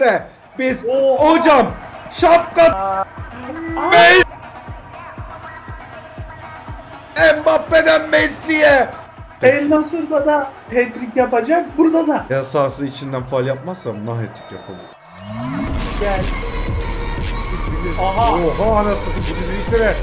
de biz Oha! hocam şapka Messi Mbappe'den Messi'ye El Nasır'da da hat-trick yapacak, burada da. Ya sahası içinden faal yapmazsam nah ettik yapalım. Gel. Aha. Oha anasını bu dizi işlere.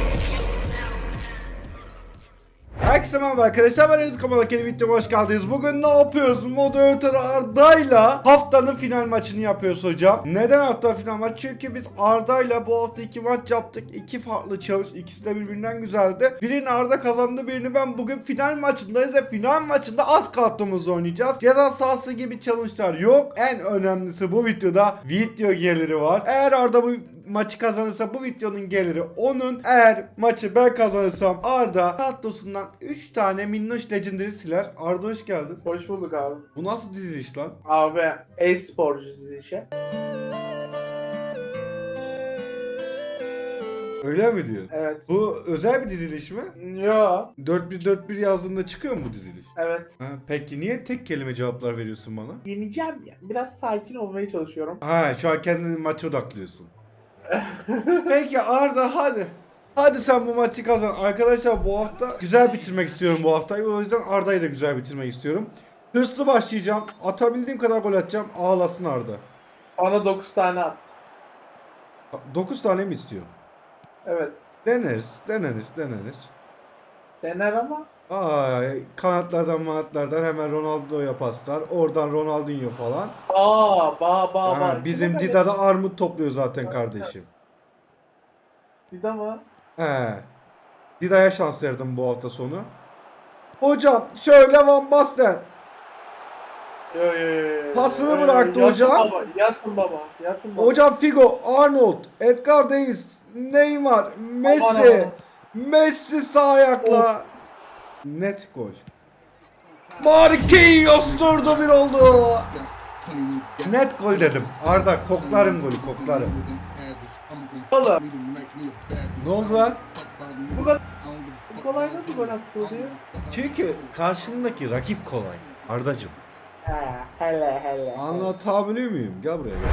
Herkese merhaba arkadaşlar ben Enes Kamal Akeli videoma hoş geldiniz. Bugün ne yapıyoruz? Moderatör Arda'yla haftanın final maçını yapıyoruz hocam. Neden hafta final maç? Çünkü biz Arda'yla bu hafta iki maç yaptık. İki farklı challenge. İkisi de birbirinden güzeldi. Birini Arda kazandı birini ben bugün final maçındayız ve final maçında az kartımızı oynayacağız. Ceza sahası gibi challenge'lar yok. En önemlisi bu videoda video geliri var. Eğer Arda bu maçı kazanırsa bu videonun geliri onun. Eğer maçı ben kazanırsam Arda kadrosundan 3 tane minnoş legendary siler. Arda hoş geldin. Hoş bulduk abi. Bu nasıl diziliş lan? Abi e-sporcu işe. Öyle mi diyorsun? Evet. Bu özel bir diziliş mi? Yo. 4-1-4-1 yazdığında çıkıyor mu bu diziliş? Evet. Ha, peki niye tek kelime cevaplar veriyorsun bana? Yeneceğim ya. Biraz sakin olmaya çalışıyorum. Ha şu an kendini maça odaklıyorsun. Peki Arda hadi. Hadi sen bu maçı kazan. Arkadaşlar bu hafta güzel bitirmek istiyorum bu haftayı. O yüzden Arda'yı da güzel bitirmek istiyorum. Hırslı başlayacağım. Atabildiğim kadar gol atacağım. Ağlasın Arda. Bana 9 tane at. 9 tane mi istiyor? Evet. Deneriz. Denenir. Denenir. Dener ama. Ay kanatlardan manatlardan hemen Ronaldo'ya paslar. Oradan Ronaldinho falan. Aa, ba ba Ha, ba. bizim Dida da armut topluyor zaten kardeşim. Dida mı? He. Dida'ya şans verdim bu hafta sonu. Hocam şöyle Van Basten. Yo yo yo, yo. Pasını Yo, yo, bıraktı yatın hocam. Baba, yatın baba. Yatın baba. Hocam Figo, Arnold, Edgar Davis, Neymar, Messi. Aman, aman. Messi sağ ayakla. Net gol. Marquinhos durdu bir oldu. Net gol dedim. Arda koklarım golü koklarım. Oğlum. Ne oldu lan? Bu kadar bu kolay nasıl gol attı diyor? Çünkü karşımdaki rakip kolay. Ardacım. Ha, hele hele. Anlatabiliyor muyum? Gel buraya gel.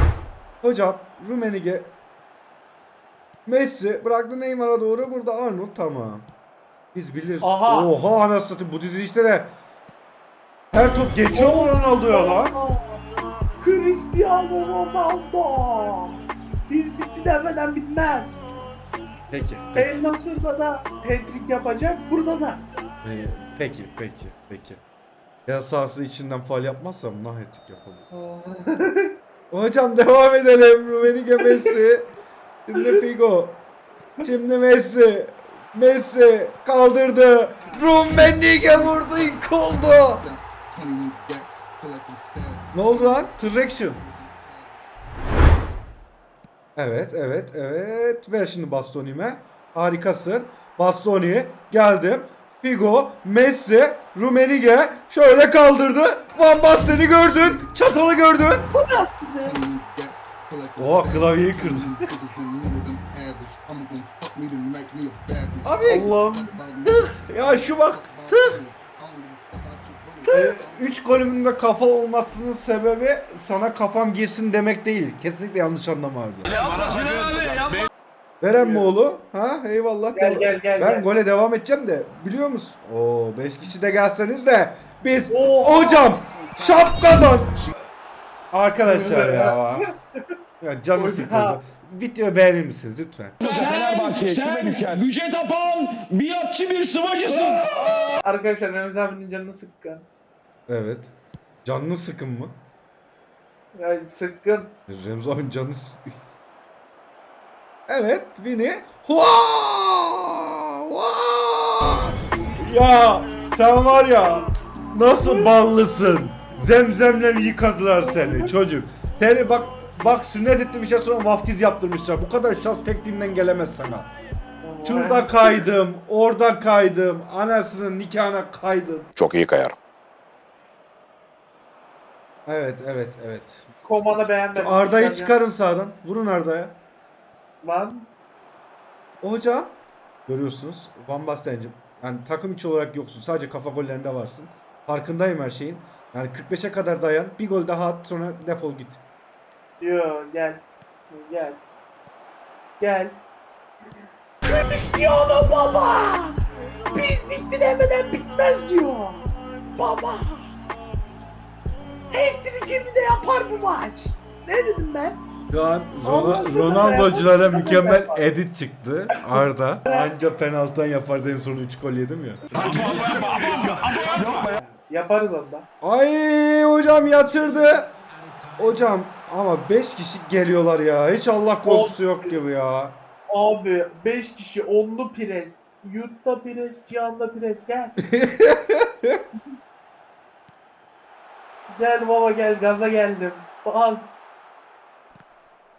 Hocam Rumenige Messi bıraktı Neymar'a doğru burada Arnold tamam. Biz biliriz. Aha. Oha anasını satayım bu dizi işte de her top geçiyor mu Ronaldo'ya lan? Cristiano Ronaldo. Biz bitti demeden bitmez. Peki. Peki. El Nasır'da da hat-trick yapacak, burada da. Ee, peki peki peki. Ya sahası içinden faal yapmazsam nah ettik yapalım. Hocam devam edelim. Rumenige Messi. Şimdi Figo. Şimdi Messi. Messi kaldırdı. Rumenige vurdu ilk oldu. Ne oldu lan? Traction. Evet, evet, evet. Ver şimdi Bastoni'me. Harikasın. Bastoni geldim. Figo, Messi, Rumenige şöyle kaldırdı. Van Basten'i gördün. Çatalı gördün. Oha klavyeyi kırdı. Abi Allah'ım. ya şu bak tık. Ee, üç golümün de kafa olmasının sebebi sana kafam girsin demek değil. Kesinlikle yanlış anlama abi. Veren mi oğlu? Ha eyvallah. Gel, gel, gel, Ben gel. gole devam edeceğim de biliyor musun? Oo 5 kişi de gelseniz de biz Oha! hocam şapkadan Arkadaşlar ya. Ya canım sıkıldı. Videoyu beğenir misiniz lütfen? Sen, sen güce tapan biatçı bir sıvacısın. Arkadaşlar Remzi abinin canını sıkkın. Evet. Canlı sıkın mı? Yani sıkkın. Remzi abinin canı s- Evet Vini. Hua! Hua! Ya sen var ya nasıl ballısın. Zemzemle yıkadılar seni çocuk. Seni bak bak sünnet ettirmişler sonra vaftiz yaptırmışlar. Bu kadar şans tekniğinden gelemez sana. Şurada kaydım, orada kaydım, anasının nikahına kaydım. Çok iyi kayar. Evet, evet, evet. Komanı beğenmedim. Arda'yı çıkarın sağdan. Vurun Arda'ya. Lan. Hocam görüyorsunuz Van Basten'cim yani takım içi olarak yoksun sadece kafa gollerinde varsın. Farkındayım her şeyin. Yani 45'e kadar dayan bir gol daha at sonra defol git. Yo gel. Gel. Gel. Cristiano baba! Biz bitti demeden bitmez diyor. Baba! Hat-trick'ini de yapar bu maç. Ne dedim ben? Şu an dedim Ronaldo'culara mükemmel edit çıktı. Arda. Anca penaltıdan yapardı en son 3 gol yedim ya. Yaparız onda. Ay hocam yatırdı. Hocam ama 5 kişi geliyorlar ya. Hiç Allah korkusu yok gibi ya. Abi 5 kişi onlu pres. Yurtta pres, Cihan'da pres gel. gel baba gel gaza geldim. Bas.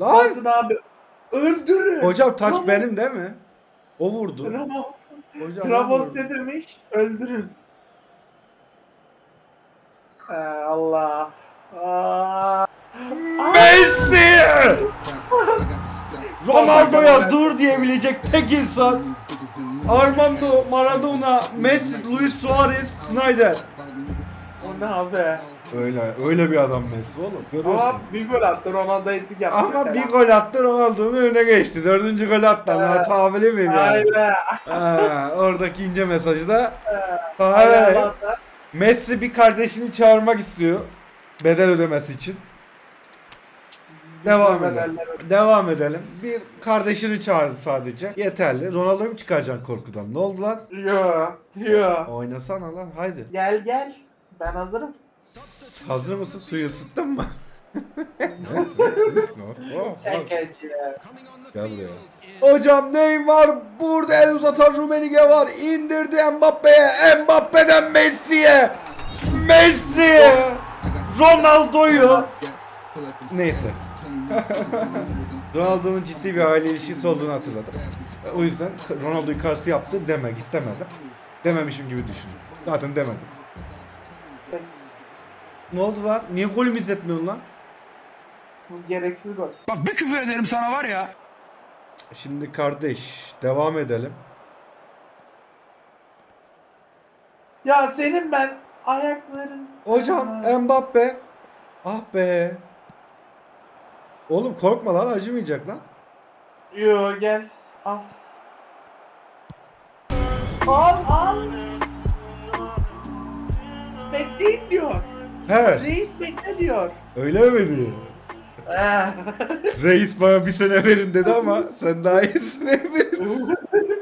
Lan Basın abi. Öldürün. hocam taç Ramos- benim değil mi? O vurdu. Ramos, Hocam Ramos ne demiş? Öldürün. Ee, Allah. Aa. Messi! Ronaldo'ya dur diyebilecek tek insan Armando Maradona, Messi, Luis Suarez, Snyder. O ne abi? Öyle öyle bir adam Messi oğlum. Görüyorsun. Ama bir gol attı Ronaldo ettik yaptı Ama mesela. bir gol attı Ronaldo'nun önüne geçti. Dördüncü gol attı. Evet. Hatavili miyim yani? Aynen. Ha, oradaki ince mesajı da Aynen. Messi bir kardeşini çağırmak istiyor. Bedel ödemesi için. Devam edelim. Devam edelim. Bir kardeşini çağırdı sadece. Yeterli. Ronaldo'yu mu çıkaracaksın korkudan? Ne oldu lan? Yo, yo. Oynasana lan haydi. Gel gel. Ben hazırım. Hazır mısın? Suyu ısıttın mı? Şakacı. Gel buraya. Hocam Neymar burada el uzatan Rumenige var. İndirdi Mbappe'ye. Mbappe'den Messi'ye. Messi. Ronaldo'yu. Neyse. Ronaldo'nun ciddi bir aile ilişkisi olduğunu hatırladım. O yüzden Ronaldo'yu karşı yaptı demek istemedim. Dememişim gibi düşündüm. Zaten demedim. Ne oldu lan? Niye golümü izletmiyorsun lan? Gereksiz gol. Bak bir küfür ederim sana var ya. Şimdi kardeş devam edelim. Ya senin ben ayakların... Hocam Mbappe. Ah be. Oğlum korkma lan acımayacak lan. Yo gel. Al. Al al. Bekleyin diyor. He Reis bekle diyor. öyle mi? Eh. Reis bana bir sene verin dedi ama sen daha iyisini verirsin.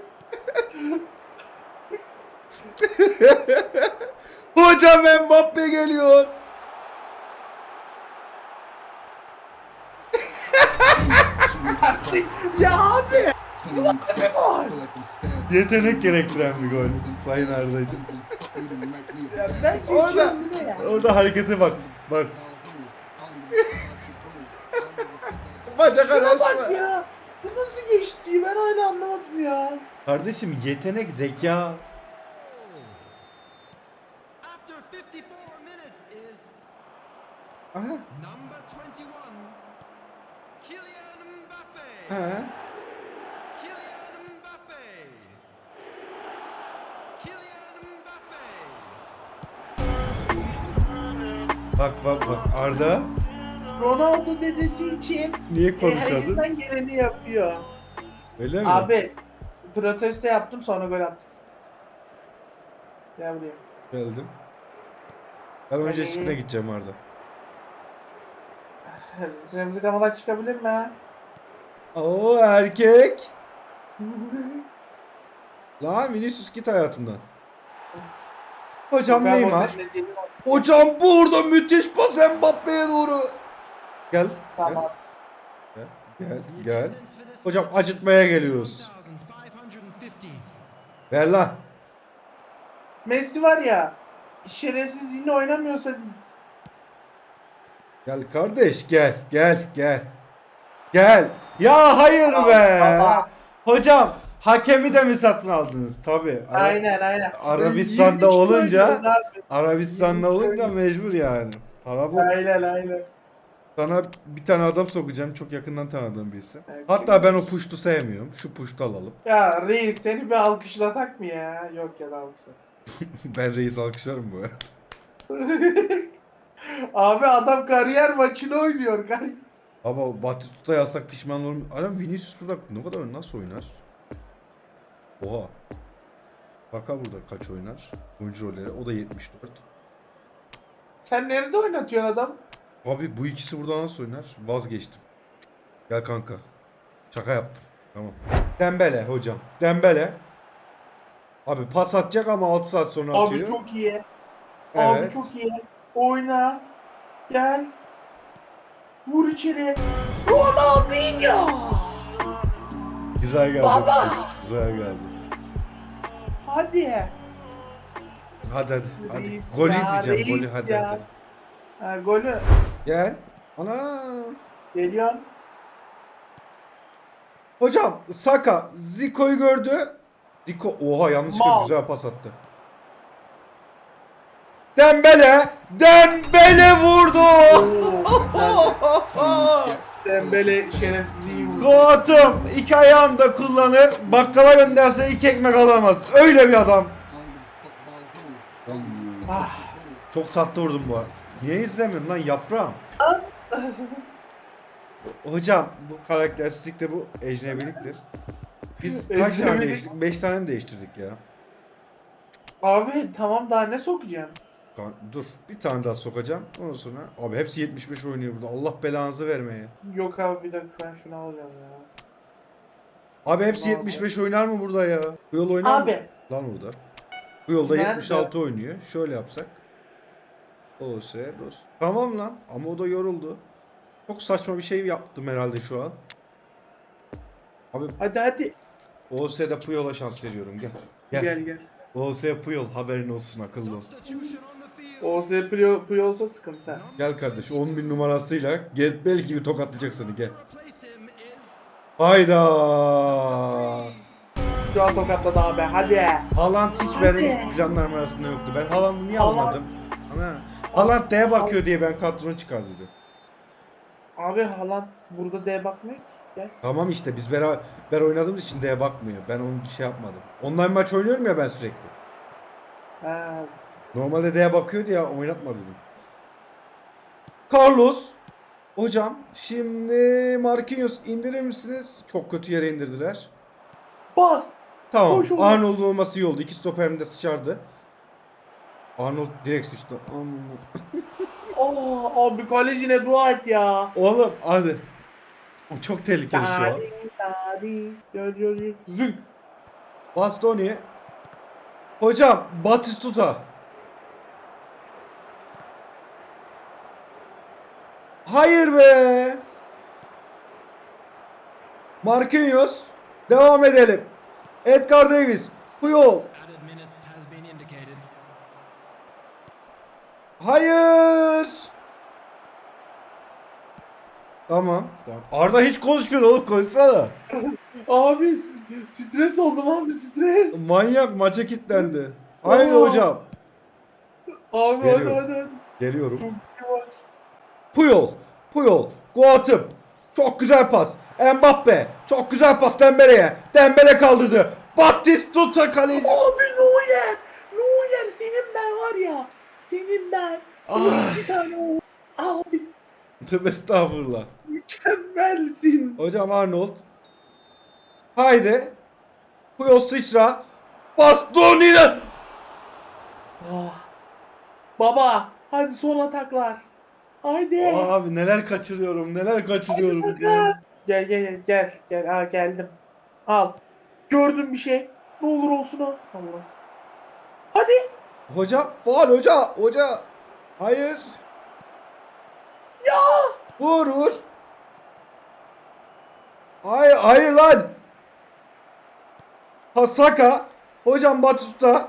Hocam Mbappe geliyor. Ya abi. Nasıl bir gol? Yetenek gerektiren bir gol. Sayın Arda'cığım. Ya ben Orada-. Orada harekete bak. Bak. Bacak Şuna bak arası. ya. Bu nasıl geçti? Ben hala anlamadım ya. Kardeşim yetenek, zeka. After 54 minutes is Aha. Mbappe. Bak bak bak. Arda Ronaldo dedesi için niye e, konuşadın? elinden geleni yapıyor. Öyle mi? Abi protesto yaptım sonra gol attım. Gel buraya. Geldim. Ben önce eşlikle gideceğim Arda. Remzi Kamalak çıkabilir mi? Oo erkek. Lan Vinicius git hayatımdan. Hocam Ben Neymar. Hocam burada müthiş pas Mbappe'ye doğru. Gel. Tamam. Gel. Gel. Gel. Hocam acıtmaya geliyoruz. 1550. Ver lan. Messi var ya şerefsiz yine oynamıyorsa Gel kardeş gel gel gel. Gel. Ya hayır be. Baba. Hocam hakemi de mi satın aldınız? Tabii. Ara- aynen aynen. Arabistan'da 22 olunca- oynuyoruz abi. Arabistan'da olunca mecbur yani. Para bu. Aynen aynen. Sana bir tane adam sokacağım çok yakından tanıdığım birisi. Evet, Hatta ben o puştu sevmiyorum. Şu puştu alalım. Ya reis seni bir alkışlatak mı ya? Yok ya da ben reis alkışlarım bu. Abi adam kariyer maçını oynuyor. Kar- Baba Batistuta yazsak pişman olurum. Adam Vinicius burada ne kadar nasıl oynar? Oha. Baka burada kaç oynar? Oyuncu rolleri. O da 74. Sen nerede oynatıyorsun adam? Abi bu ikisi burada nasıl oynar? Vazgeçtim. Gel kanka. Şaka yaptım. Tamam. Dembele hocam. Dembele. Abi pas atacak ama 6 saat sonra Abi atıyor. çok iyi. Abi Evet. çok iyi. Oyna. Gel. Vur içeri. Ronaldinho. Güzel geldi. Baba! Güzel geldi. Hadi. Hadi hadi. hadi. Reis Gol ya, izleyeceğim. Golü reis hadi ya. hadi. Ha, golü. Gel. Ana. Geliyorum. Hocam Saka Zico'yu gördü. Zico oha yanlışlıkla Mal. güzel pas attı. Dembele Dembele vurdu. Dembele şerefsiz iyi vurdu. Goat'ım iki ayağını da kullanır. Bakkala gönderse iki ekmek alamaz. Öyle bir adam. Ah. Çok tatlı vurdum bu arada. Niye izlemiyorum lan yaprağım? Hocam bu karakteristikte bu ecnebiliktir. Biz kaç tane Ecnebilik. değiştirdik? 5 tane mi değiştirdik ya? Abi tamam daha ne sokacağım? Dur bir tane daha sokacağım. Ondan sonra abi hepsi 75 oynuyor burada. Allah belanızı vermeye. Yok abi bir dakika ben şunu alacağım ya. Abi hepsi Abi. 75 oynar mı burada ya? Bu yol oynar mı? Abi Lan burada. Bu yolda Nerede? 76 oynuyor. Şöyle yapsak. OS Bros. Tamam lan ama o da yoruldu. Çok saçma bir şey yaptım herhalde şu an. Abi hadi hadi. OS'de Puyol'a şans veriyorum gel. Gel. Gel gel. OS Puyol haberin olsun akıllı ol. Field. OS Puyol, Puyol'sa sıkıntı. Gel kardeş 10 bin numarasıyla gel belki bir tokatlayacak seni gel. Hayda. Şu an tokatladı abi hadi. Haaland hiç benim planlarım arasında yoktu. Ben Haaland'ı niye Haaland- almadım? Ana. Haaland D'ye bakıyor diye ben kadronu çıkardıydım. Abi Haaland burada D bakmıyor ki. Gel. Tamam işte biz beraber, beraber oynadığımız için D'ye bakmıyor. Ben onu bir şey yapmadım. Online maç oynuyorum ya ben sürekli. Ha, Normalde D'ye bakıyor diye oynatma dedim. Carlos. Hocam şimdi Marquinhos indirir misiniz? Çok kötü yere indirdiler. bas. Tamam. Arnold olması iyi oldu. İki stoperim de sıçardı. Arnold direkt sıçtı. Aa, abi kalecine dua et ya. Oğlum hadi. O çok tehlikeli şu an. Zünk. Bastoni. Hocam Batistuta. Hayır be. Marquinhos. Devam edelim. Edgar Davis. Puyol. Hayır. Tamam. Arda hiç konuşmuyor oğlum konuşsana. Abi stres oldum abi stres. Manyak maça kilitlendi. Hayır Oo. hocam. Abi hadi Geliyor. hadi hadi. Geliyorum. Puyol. Puyol. Goat'ım. Çok güzel pas. Mbappe. Çok güzel pas Dembele'ye. Dembele kaldırdı. Batistuta kaleci. Abi Neuer. Neuer senin ben var ya. Senin ben. Ah. Bir tane o. Abi Tövbe estağfurullah. mükemmelsin. Hocam Arnold. Haydi. Puyol sıçra. Bastoni'den. Ah. Baba hadi son ataklar. Haydi. Abi neler kaçırıyorum neler kaçırıyorum. Gel gel gel gel gel Aa, geldim. Al. Gördün bir şey. Ne olur olsun o. Olmaz. Hadi. Hocam faal hoca hoca. Hayır. Ya. Vur vur. Hayır hayır lan. Hasaka. Hocam Batistuta.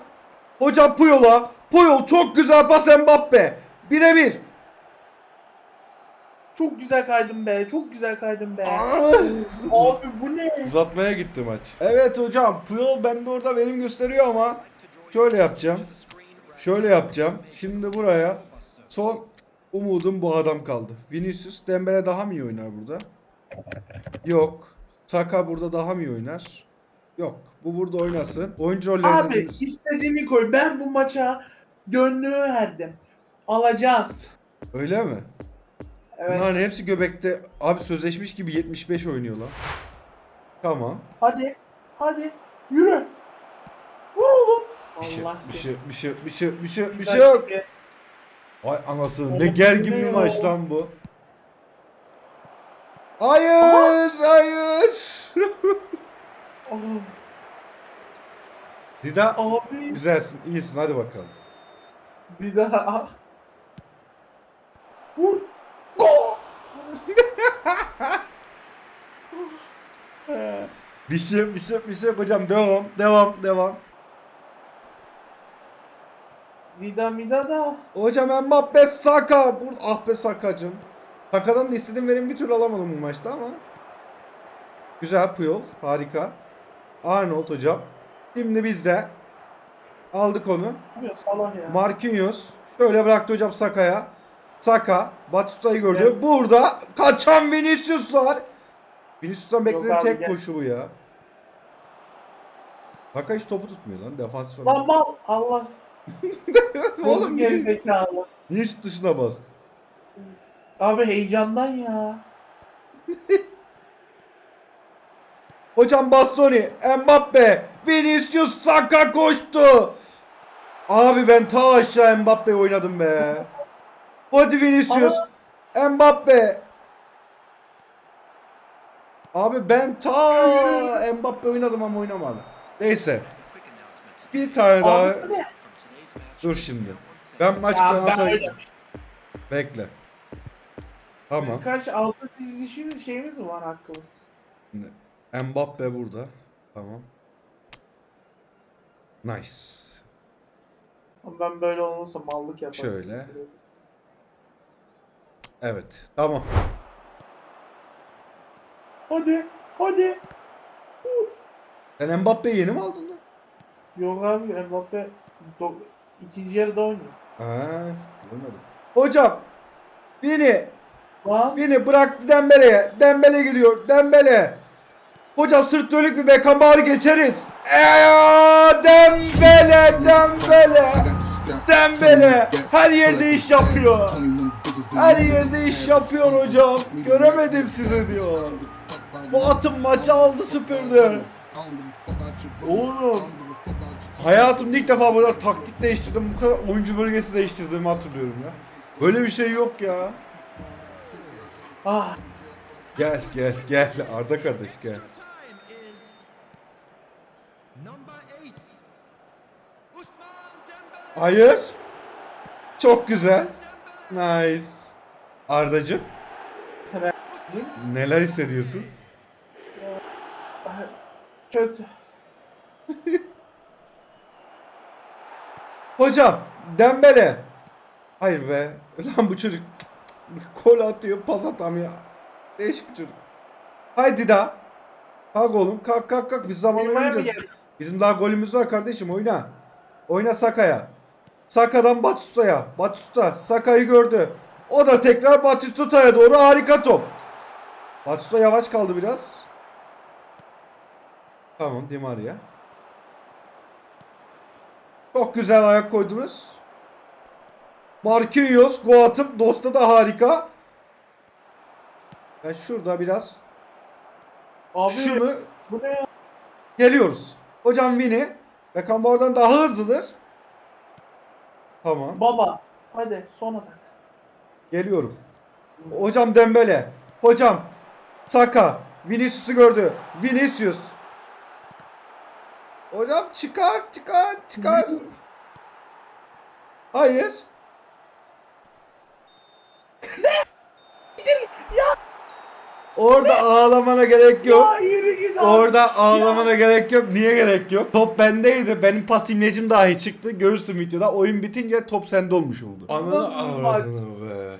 Hocam Puyol'a. Puyol çok güzel pas Mbappe. Birebir. Çok güzel kaydım be. Çok güzel kaydım be. Abi bu ne? Uzatmaya gitti maç. Evet hocam Puyol bende orada benim gösteriyor ama şöyle yapacağım. Şöyle yapacağım. Şimdi buraya son umudum bu adam kaldı. Vinicius Dembele daha mı iyi oynar burada? Yok. Saka burada daha mı iyi oynar? Yok. Bu burada oynasın. Oyuncu rollerinde Abi değil. istediğini koy. Ben bu maça gönlümü verdim. Alacağız. Öyle mi? Evet. Bunların hepsi göbekte. Abi sözleşmiş gibi 75 oynuyor lan. Tamam. Hadi. Hadi. Yürü. Vur oğlum. Bir şey, Allah bir seni. şey, bir şey, bir şey, bir şey, bir şey yok. Vay anasını ne gergin bir maç lan bu. Hayır, hayır. Oğlum, Dida Abi. güzelsin, iyisin hadi bakalım. Bir daha. Vur. Gol. Bir şey, bir şey, bir şey yok hocam. Devam, devam, devam. Vida mida da. Hocam Mbappe Saka. Bur ah be Sakacım. Saka'dan da istediğim verimi bir türlü alamadım bu maçta ama. Güzel Puyol. Harika. Arnold hocam. Şimdi bizde. Aldık onu. Salah ya. Marquinhos. Şöyle bıraktı hocam Saka'ya. Saka. Batista'yı gördü. Evet. Burada kaçan Vinicius var. Vinicius'tan beklenen tek gel. koşu bu ya. Saka hiç topu tutmuyor lan. Defans olarak. Lan mal. Allah. Oğlum niye, gerizekalı. niye hiç dışına bastın? Abi heyecandan ya. Hocam Bastoni, Mbappe, Vinicius Saka koştu. Abi ben ta aşağı Mbappe oynadım be. Hadi Vinicius, Mbappe. Abi ben ta Mbappe oynadım ama oynamadım. Neyse. Bir tane daha. Abi? Dur şimdi. Ben maç Ya ben öyle. Bekle. Tamam. Kaç altı dizişim şeyimiz mi var hakkımız? Mbappe burada. Tamam. Nice. Ama Ben böyle olmasa mallık yaparım. Şöyle. Evet. Tamam. Hadi. Hadi. Sen Mbappe'yi yeni mi aldın lan? Yok abi Mbappe do- ikinci yarıda oynuyor. Ha, görmedim. Hocam. Beni, Lan. beni bıraktı Dembele'ye. Dembele gidiyor. Dembele. Hocam sırt dönük bir Beckenbauer'ı geçeriz. Eee, Dembele, Dembele. Dembele. Her yerde iş yapıyor. Her yerde iş yapıyor hocam. Göremedim sizi diyor. Bu atın maçı aldı süpürdü. Oğlum. Hayatımda ilk defa böyle taktik değiştirdim. Bu kadar oyuncu bölgesi değiştirdiğimi hatırlıyorum ya. Böyle bir şey yok ya. Ah. Gel gel gel Arda kardeş gel. Hayır. Çok güzel. Nice. Ardacığım neler hissediyorsun? Kötü. Hocam Dembele. Hayır be. Lan bu çocuk gol atıyor pas atamıyor. Değişik bir çocuk. Haydi da. Kalk oğlum kalk kalk kalk biz zaman Bilmem oynayacağız. Bizim daha golümüz var kardeşim oyna. Oyna Saka'ya. Saka'dan Batista'ya. Batista Saka'yı gördü. O da tekrar Batista'ya doğru harika top. Batista yavaş kaldı biraz. Tamam Di Maria. Çok güzel ayak koydunuz. Marquinhos gol atıp Dosta da harika. Ben şurada biraz Abi şunu bu ne ya? Geliyoruz. Hocam Vini. Beckenbauer'dan daha hızlıdır. Tamam. Baba. Hadi son atak. Geliyorum. Hocam Dembele. Hocam Saka. Vinicius'u gördü. Vinicius. Hocam çıkar çıkar çıkar. Hayır. Orada ağlamana gerek yok. Ya yürü git abi. Orada ağlamana gerek yok. Niye gerek yok? Top bendeydi. Benim pas imlecim dahi çıktı. Görürsün videoda. Oyun bitince top sende olmuş oldu. Nasıl bir maç? be.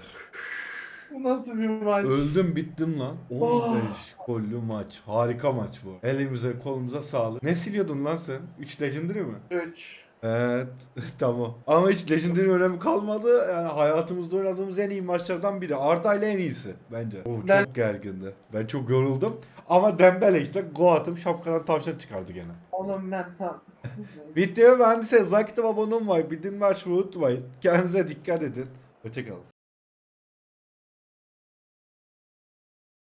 Bu nasıl bir maç? Öldüm bittim lan. 15 Oh. gollü maç. Harika maç bu. Elimize kolumuza sağlık. Ne siliyordun lan sen? 3 legendary mi? 3. Evet tamam. Ama hiç legendary önemi kalmadı. Yani hayatımızda oynadığımız en iyi maçlardan biri. Arda ile en iyisi bence. Çok Ben- gergindi. Ben çok yoruldum. Ama Dembele işte go atıp şapkadan tavşan çıkardı gene. Oğlum ben tam. Videoya beğendiyseniz like atıp abone olmayı, bildirim açmayı unutmayın. Kendinize dikkat edin. Hoşçakalın.